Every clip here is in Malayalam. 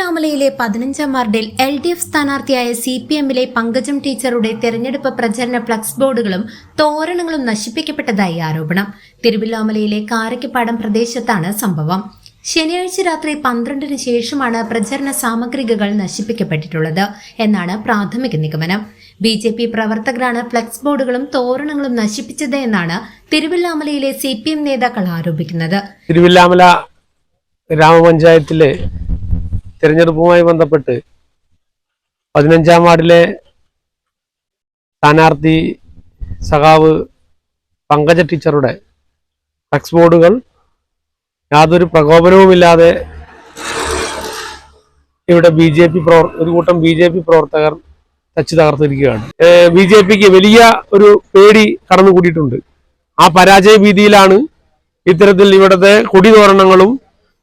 തിരുവല്ലാമലയിലെ പതിനഞ്ചാം വാർഡിൽ എൽ ഡി എഫ് സ്ഥാനാർത്ഥിയായ സി പി എമ്മിലെ പങ്കജം ടീച്ചറുടെ തെരഞ്ഞെടുപ്പ് പ്രചരണ ഫ്ലക്സ് ബോർഡുകളും തോരണങ്ങളും നശിപ്പിക്കപ്പെട്ടതായി ആരോപണം. തിരുവല്ലാമലയിലെ കാരയ്ക്കപ്പാടം പ്രദേശത്താണ് സംഭവം. ശനിയാഴ്ച രാത്രി പന്ത്രണ്ടിന് ശേഷമാണ് പ്രചരണ സാമഗ്രികൾ നശിപ്പിക്കപ്പെട്ടിട്ടുള്ളത് എന്നാണ് പ്രാഥമിക നിഗമനം. ബി ജെ പി പ്രവർത്തകരാണ് ഫ്ലക്സ് ബോർഡുകളും തോരണങ്ങളും നശിപ്പിച്ചത് എന്നാണ് തിരുവല്ലാമലയിലെ സി പി എം നേതാക്കൾ ആരോപിക്കുന്നത്. തിരുവില്ലാമല ഗ്രാമപഞ്ചായത്തിലെ തിരഞ്ഞെടുപ്പുമായി ബന്ധപ്പെട്ട് പതിനഞ്ചാം വാർഡിലെ സ്ഥാനാർത്ഥി സഖാവ് പങ്കജ ടീച്ചറുടെ ഫ്ലക്സ് ബോർഡുകൾ യാതൊരു പ്രകോപനവുമില്ലാതെ ഇവിടെ ബി ജെ പി പ്രവർ ഒരു കൂട്ടം ബി ജെ പി പ്രവർത്തകർ തച്ചു തകർത്തിരിക്കുകയാണ്. ബി ജെ പിക്ക് വലിയ ഒരു പേടി കടന്നുകൂടിയിട്ടുണ്ട്. ആ പരാജയ ഭീതിയിലാണ് ഇത്തരത്തിൽ ഇവിടുത്തെ കൊടിതോരണങ്ങളും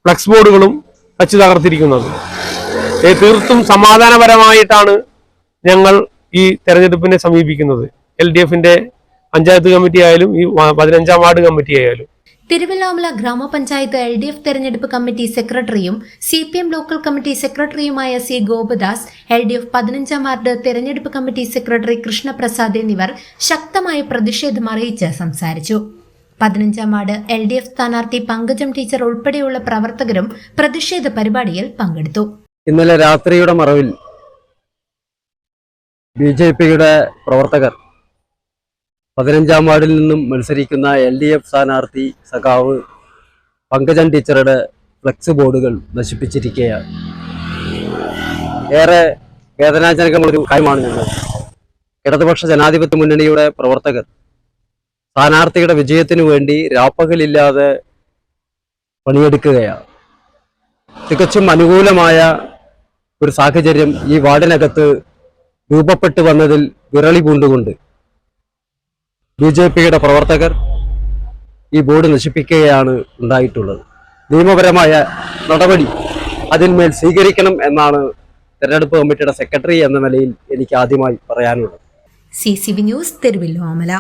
ഫ്ലക്സ് ബോർഡുകളും തച്ചു തകർത്തിരിക്കുന്നത്. തീർത്തും സമാധാനപരമായിട്ടാണ് ഞങ്ങൾ ഈ തെരഞ്ഞെടുപ്പിനെ സമീപിക്കുന്നത്. എൽ ഡി എഫിന്റെ പഞ്ചായത്ത് കമ്മിറ്റി ആയാലും ഈ പതിനഞ്ചാം വാർഡ് കമ്മിറ്റി ആയാലും. തിരുവല്ലാമല ഗ്രാമപഞ്ചായത്ത് എൽ ഡി എഫ് തെരഞ്ഞെടുപ്പ് കമ്മിറ്റി സെക്രട്ടറിയും C P M local committee സെക്രട്ടറിയുമായ C Gopadas L D F പതിനഞ്ചാം വാർഡ് തെരഞ്ഞെടുപ്പ് കമ്മിറ്റി സെക്രട്ടറി കൃഷ്ണപ്രസാദ് എന്നിവർ ശക്തമായ പ്രതിഷേധം അറിയിച്ച് സംസാരിച്ചു. പതിനഞ്ചാം വാർഡ് എൽ ഡി എഫ് സ്ഥാനാർത്ഥി പങ്കജം ടീച്ചർ ഉൾപ്പെടെയുള്ള പ്രവർത്തകരും പ്രതിഷേധ പരിപാടിയിൽ പങ്കെടുത്തു. ഇന്നലെ രാത്രിയുടെ മറവിൽ ബി ജെ പിയുടെ പ്രവർത്തകർ പതിനഞ്ചാം വാർഡിൽ നിന്നും മത്സരിക്കുന്ന എൽ ഡി എഫ് സ്ഥാനാർത്ഥി സഖാവ് പങ്കജൻ ടീച്ചറുടെ ഫ്ലെക്സ് ബോർഡുകൾ നശിപ്പിച്ചിരിക്കുകയാണ്. ഏറെ വേദനാജനകമുള്ളൊരു കാര്യമാണ് ഞങ്ങൾ. ഇടതുപക്ഷ ജനാധിപത്യ മുന്നണിയുടെ പ്രവർത്തകർ സ്ഥാനാർത്ഥിയുടെ വിജയത്തിനു വേണ്ടി രാപ്പകലില്ലാതെ പണിയെടുക്കുകയാണ്. തികച്ചും അനുകൂലമായ ഒരു സാഹചര്യം ഈ വാർഡിനകത്ത് രൂപപ്പെട്ടു വന്നതിൽ വിരളി പൂണ്ടുകൊണ്ട് ബി ജെ പിയുടെ പ്രവർത്തകർ ഈ ബോർഡ് നശിപ്പിക്കുകയാണ് ഉണ്ടായിട്ടുള്ളത്. നിയമപരമായ നടപടി അതിന്മേൽ സ്വീകരിക്കണം എന്നാണ് തെരഞ്ഞെടുപ്പ് കമ്മിറ്റിയുടെ സെക്രട്ടറി എന്ന നിലയിൽ എനിക്ക് ആദ്യമായി പറയാനുള്ളത്. C C B news Thiruvallamala